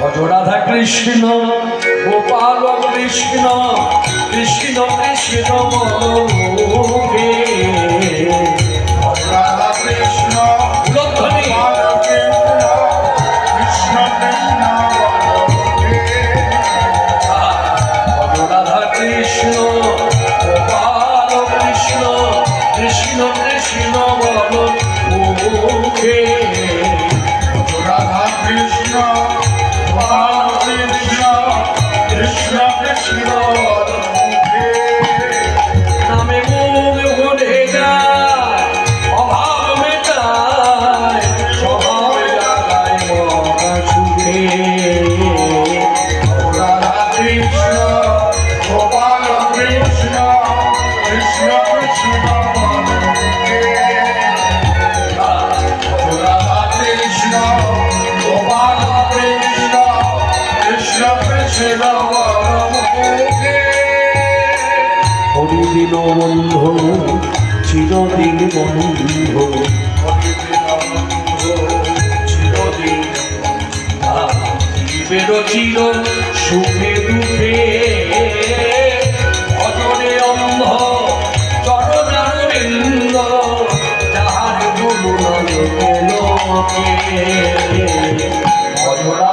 ভজরাধা কৃষ্ণ গোপাল কৃষ্ণ কৃষ্ণ কৃষ্ণ মনোভূমি করিদিন বন্ধু চিরদিন বন্ধু। চির সুখে দুঃখে অজরে চরণারবিন্দ যাহার গুরু নয় অজরা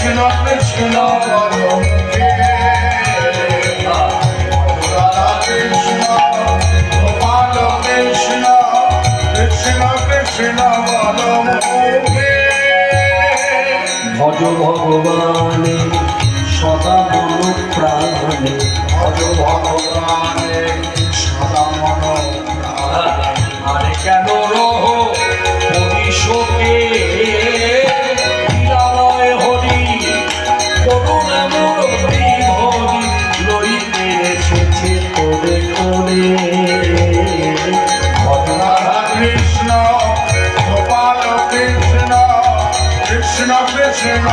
Krishna, Krishna, ভজ ভগবানে সদা মন প্রাণে ভজ ভগবানে সদা মন প্রাণে আর কেন কৃষ্ণ কৃষ্ণ